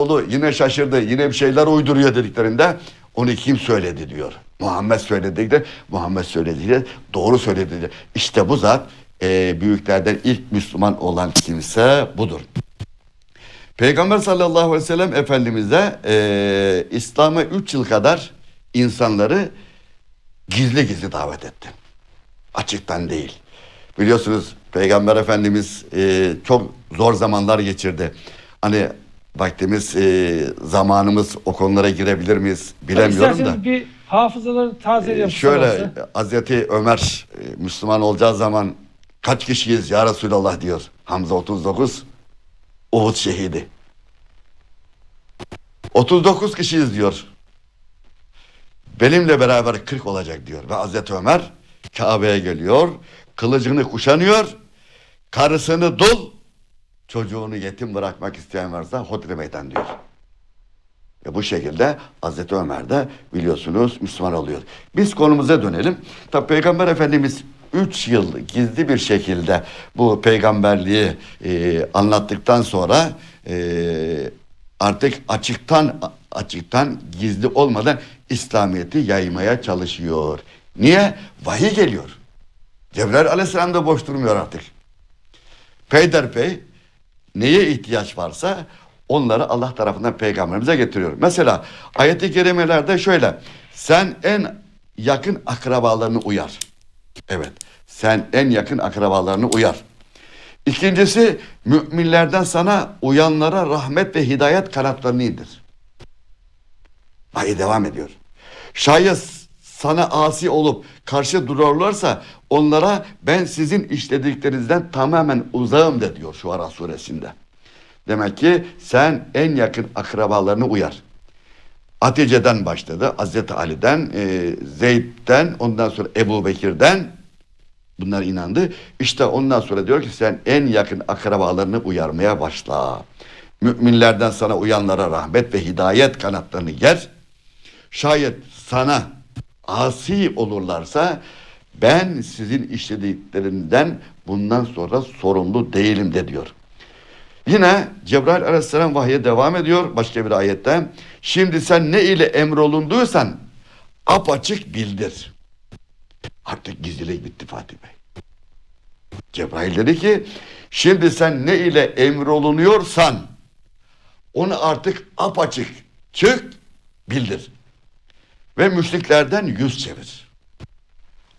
oğlu yine şaşırdı yine bir şeyler uyduruyor dediklerinde onu kim söyledi diyor. Muhammed söyledi de Muhammed söyledi de doğru söyledi de. İşte bu zat e, büyüklerden ilk Müslüman olan kimse budur. Peygamber sallallahu aleyhi ve sellem Efendimiz e, İslam'a 3 yıl kadar insanları gizli gizli davet etti. Açıktan değil. Biliyorsunuz Peygamber Efendimiz e, çok zor zamanlar geçirdi. Hani vaktimiz, e, zamanımız o konulara girebilir miyiz bilemiyorum da. İsterseniz bir hafızaları tazeleyelim. Ee, Şöyle. Hazreti Ömer e, Müslüman olacağı zaman kaç kişiyiz ya Resulallah diyor. Hamza 39 Uhud şehidi. 39 kişiyiz diyor. Benimle beraber 40 olacak diyor. Ve Hazreti Ömer Kabe'ye geliyor. Kılıcını kuşanıyor. Karısını dul. Çocuğunu yetim bırakmak isteyen varsa hodri meydan diyor. Ve bu şekilde Hazreti Ömer de biliyorsunuz Müslüman oluyor. Biz konumuza dönelim. Tabi Peygamber Efendimiz 3 yıl gizli bir şekilde bu peygamberliği e, anlattıktan sonra e, artık açıktan açıktan gizli olmadan İslamiyet'i yaymaya çalışıyor. Niye? Vahiy geliyor. Cebrail aleyhisselam da boş durmuyor artık. Peyderpey neye ihtiyaç varsa onları Allah tarafından peygamberimize getiriyor. Mesela ayet-i kerimelerde şöyle. Sen en yakın akrabalarını uyar. Evet. Sen en yakın akrabalarını uyar. İkincisi müminlerden sana uyanlara rahmet ve hidayet kanatlarını indir. Ayet devam ediyor. Şayet sana asi olup karşı dururlarsa onlara ben sizin işlediklerinizden tamamen uzağım de diyor şu Ara suresinde. Demek ki sen en yakın akrabalarını uyar. Hatice'den başladı. Hazreti Ali'den, e, Zeyd'den, ondan sonra Ebu Bekir'den bunlar inandı. İşte ondan sonra diyor ki sen en yakın akrabalarını uyarmaya başla. Müminlerden sana uyanlara rahmet ve hidayet kanatlarını ger. Şayet sana asi olurlarsa ben sizin işlediklerinden bundan sonra sorumlu değilim de diyor. Yine Cebrail aleyhisselam vahye devam ediyor başka bir ayette. Şimdi sen ne ile emrolunduysan apaçık bildir. Artık gizlilik bitti Fatih Bey. Cebrail dedi ki şimdi sen ne ile emrolunuyorsan onu artık apaçık çık bildir. Ve müşriklerden yüz çevir.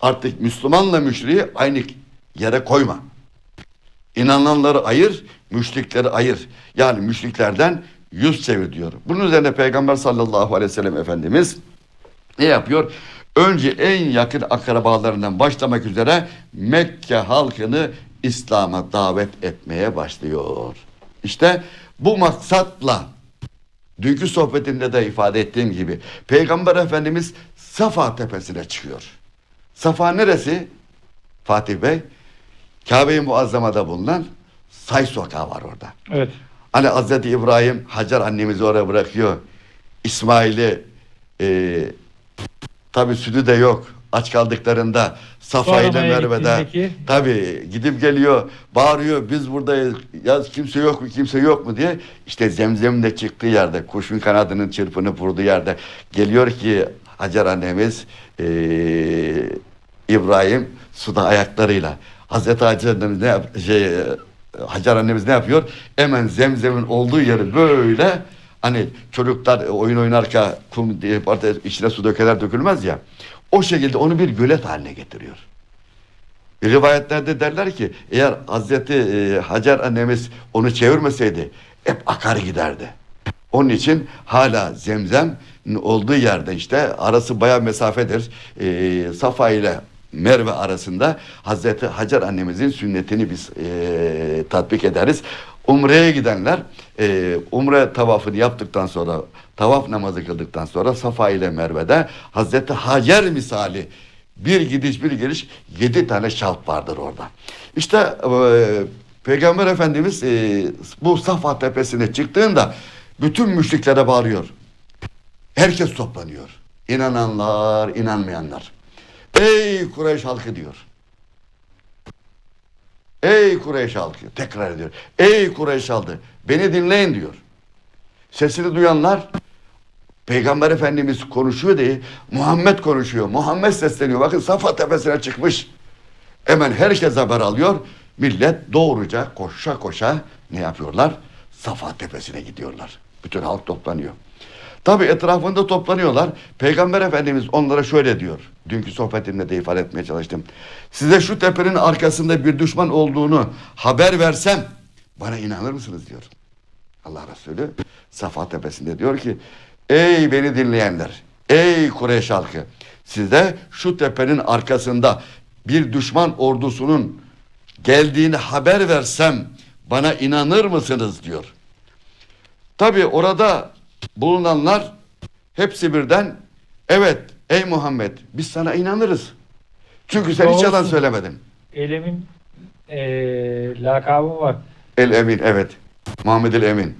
Artık Müslümanla müşriği aynı yere koyma. İnananları ayır, müşrikleri ayır. Yani müşriklerden yüz çevir diyor. Bunun üzerine Peygamber sallallahu aleyhi ve sellem Efendimiz ne yapıyor? Önce en yakın akrabalarından başlamak üzere Mekke halkını İslam'a davet etmeye başlıyor. İşte bu maksatla dünkü sohbetimde de ifade ettiğim gibi Peygamber Efendimiz Safa tepesine çıkıyor. Safa neresi? Fatih Bey, Kabe-i Muazzama'da bulunan Say Sokağı var orada. Evet. Hani Hazreti İbrahim Hacer annemizi oraya bırakıyor. İsmail'i e, tabi sütü de yok. Aç kaldıklarında Safa ile Merve'de. tabi gidip geliyor bağırıyor biz buradayız ya kimse yok mu kimse yok mu? diye. İşte zemzemin de çıktığı yerde kuşun kanadının çırpınıp vurduğu yerde geliyor ki Hacer annemiz e, İbrahim suda ayaklarıyla. Hazreti Hacer annemiz ne yap şey Hacer annemiz ne yapıyor? Hemen zemzemin olduğu yeri böyle hani çocuklar oyun oynarken kum diye içine su dökeler dökülmez ya. O şekilde onu bir gölet haline getiriyor. Rivayetlerde derler ki eğer Hazreti e, Hacer annemiz onu çevirmeseydi hep akar giderdi. Onun için hala zemzem olduğu yerde işte arası baya mesafedir. E, Safa ile Merve arasında Hazreti Hacer annemizin sünnetini biz e, tatbik ederiz. Umre'ye gidenler e, Umre tavafını yaptıktan sonra tavaf namazı kıldıktan sonra Safa ile Merve'de Hazreti Hacer misali bir gidiş bir geliş yedi tane şalp vardır orada. İşte e, Peygamber Efendimiz e, bu Safa tepesine çıktığında bütün müşriklere bağırıyor. Herkes toplanıyor. İnananlar, inanmayanlar. Ey Kureyş halkı diyor. Ey Kureyş halkı tekrar ediyor. Ey Kureyş halkı beni dinleyin diyor. Sesini duyanlar Peygamber Efendimiz konuşuyor diye Muhammed konuşuyor. Muhammed sesleniyor. Bakın Safa tepesine çıkmış. Hemen herkes haber alıyor. Millet doğruca koşa koşa ne yapıyorlar? Safa tepesine gidiyorlar. Bütün halk toplanıyor. Tabi etrafında toplanıyorlar. Peygamber Efendimiz onlara şöyle diyor. Dünkü sohbetimde de ifade etmeye çalıştım. Size şu tepenin arkasında bir düşman olduğunu haber versem bana inanır mısınız diyor. Allah Resulü Safa tepesinde diyor ki ey beni dinleyenler ey Kureyş halkı size şu tepenin arkasında bir düşman ordusunun geldiğini haber versem bana inanır mısınız diyor. Tabi orada bulunanlar hepsi birden evet ey Muhammed biz sana inanırız. Çünkü sen hiç yalan söylemedin. Elimin eee lakabım var. El Emin evet. Muhammed el Emin.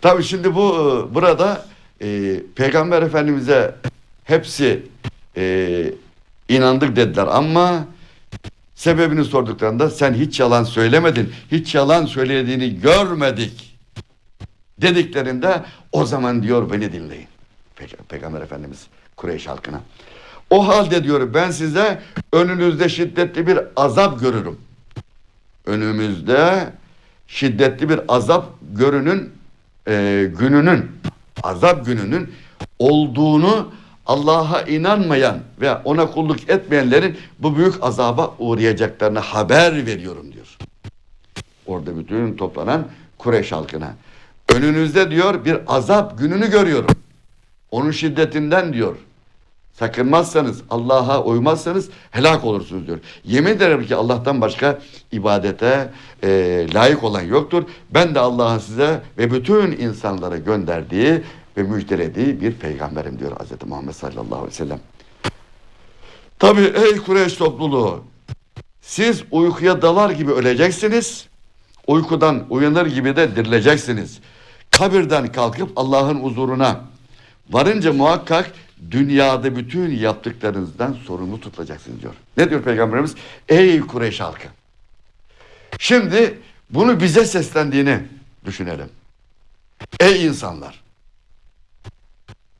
Tabii şimdi bu e, burada e, Peygamber Efendimiz'e hepsi e, inandık dediler ama sebebini sorduklarında sen hiç yalan söylemedin. Hiç yalan söylediğini görmedik. Dediklerinde o zaman diyor beni dinleyin. Peki, Peygamber Efendimiz Kureyş halkına. O halde diyor ben size önünüzde şiddetli bir azap görürüm önümüzde şiddetli bir azap görünün e, gününün azap gününün olduğunu Allah'a inanmayan ve ona kulluk etmeyenlerin bu büyük azaba uğrayacaklarını haber veriyorum diyor. Orada bütün toplanan Kureyş halkına. Önünüzde diyor bir azap gününü görüyorum. Onun şiddetinden diyor. Sakınmazsanız, Allah'a uymazsanız helak olursunuz diyor. Yemin ederim ki Allah'tan başka ibadete e, layık olan yoktur. Ben de Allah'ın size ve bütün insanlara gönderdiği ve müjdelediği bir peygamberim diyor Hz. Muhammed sallallahu aleyhi ve sellem. Tabi ey Kureyş topluluğu siz uykuya dalar gibi öleceksiniz. Uykudan uyanır gibi de dirileceksiniz. Kabirden kalkıp Allah'ın huzuruna varınca muhakkak dünyada bütün yaptıklarınızdan sorumlu tutulacaksınız diyor. Ne diyor Peygamberimiz? Ey Kureyş halkı. Şimdi bunu bize seslendiğini düşünelim. Ey insanlar.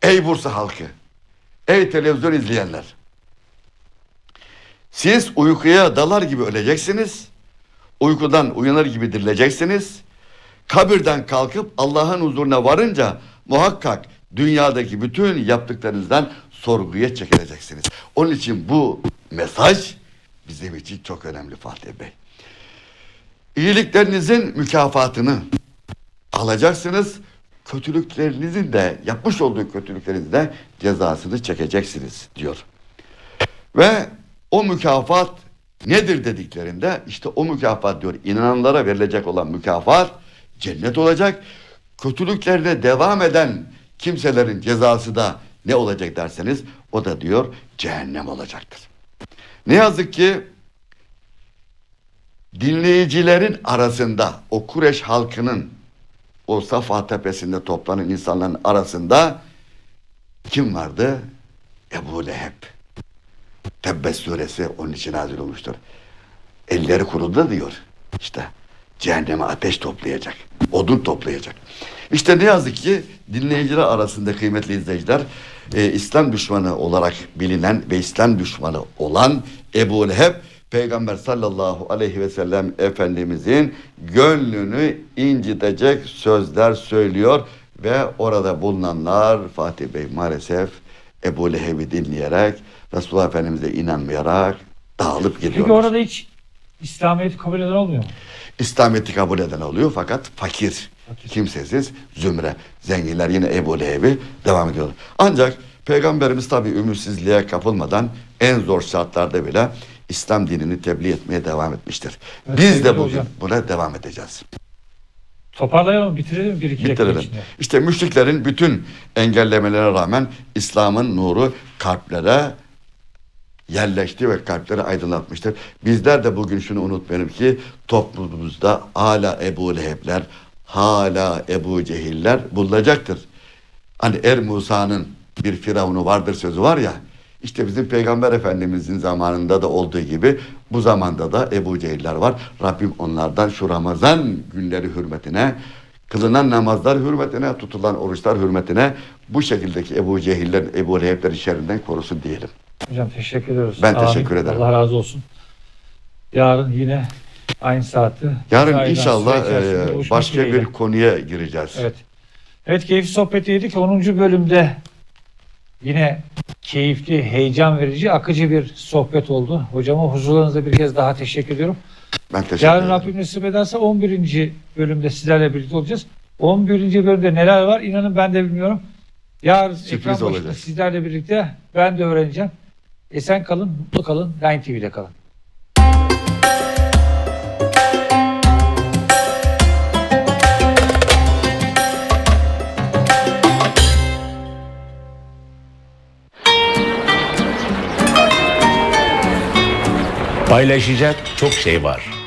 Ey Bursa halkı. Ey televizyon izleyenler. Siz uykuya dalar gibi öleceksiniz. Uykudan uyanır gibi dirileceksiniz. Kabirden kalkıp Allah'ın huzuruna varınca muhakkak dünyadaki bütün yaptıklarınızdan sorguya çekileceksiniz. Onun için bu mesaj bizim için çok önemli Fatih Bey. İyiliklerinizin mükafatını alacaksınız. Kötülüklerinizin de yapmış olduğu kötülüklerinizin de cezasını çekeceksiniz diyor. Ve o mükafat nedir dediklerinde işte o mükafat diyor inananlara verilecek olan mükafat cennet olacak. Kötülüklerine devam eden kimselerin cezası da ne olacak derseniz o da diyor cehennem olacaktır. Ne yazık ki dinleyicilerin arasında o Kureş halkının o Safa tepesinde toplanan insanların arasında kim vardı? Ebu Leheb. Tebbet suresi onun için nazil olmuştur. Elleri kurudu diyor. İşte cehenneme ateş toplayacak. Odun toplayacak. İşte ne yazık ki dinleyiciler arasında kıymetli izleyiciler e, İslam düşmanı olarak bilinen ve İslam düşmanı olan Ebu Leheb Peygamber sallallahu aleyhi ve sellem Efendimizin gönlünü incitecek sözler söylüyor ve orada bulunanlar Fatih Bey maalesef Ebu Leheb'i dinleyerek Resulullah Efendimiz'e inanmayarak dağılıp Peki gidiyorlar. orada hiç İslamiyet'i kabul eden olmuyor mu? İslamiyet'i kabul eden oluyor fakat fakir, Fakir. kimsesiz, zümre. Zenginler yine Ebu Leheb'i devam ediyorlar. Ancak Peygamberimiz tabi ümitsizliğe kapılmadan en zor şartlarda bile İslam dinini tebliğ etmeye devam etmiştir. Evet, Biz de bugün hocam. buna devam edeceğiz. Toparlayalım, bitirelim bir iki Bitirelim. içinde. İşte müşriklerin bütün engellemelere rağmen İslam'ın nuru kalplere yerleşti ve kalpleri aydınlatmıştır. Bizler de bugün şunu unutmayalım ki toplumumuzda hala Ebu Leheb'ler, hala Ebu Cehiller bulunacaktır. Hani Er Musa'nın bir firavunu vardır sözü var ya, işte bizim Peygamber Efendimizin zamanında da olduğu gibi bu zamanda da Ebu Cehiller var. Rabbim onlardan şu Ramazan günleri hürmetine kılınan namazlar hürmetine, tutulan oruçlar hürmetine bu şekildeki Ebu Cehiller, Ebu Leheb'leri şerrinden korusun diyelim. Hocam teşekkür ediyoruz. Ben teşekkür ederim. Allah razı olsun. Yarın yine aynı saatte. Yarın inşallah e, başka dileğiyle. bir konuya gireceğiz. Evet. Evet keyifli sohbetiydik. 10. bölümde yine keyifli, heyecan verici, akıcı bir sohbet oldu. Hocama huzurlarınızda bir kez daha teşekkür ediyorum. Ben teşekkür Yarın ederim. Rabbim nasip ederse 11. bölümde sizlerle birlikte olacağız. 11. bölümde neler var inanın ben de bilmiyorum. Yarın Sürpriz ekran başında olacak. sizlerle birlikte ben de öğreneceğim. Esen kalın, mutlu kalın, Line TV'de kalın. Paylaşacak çok şey var.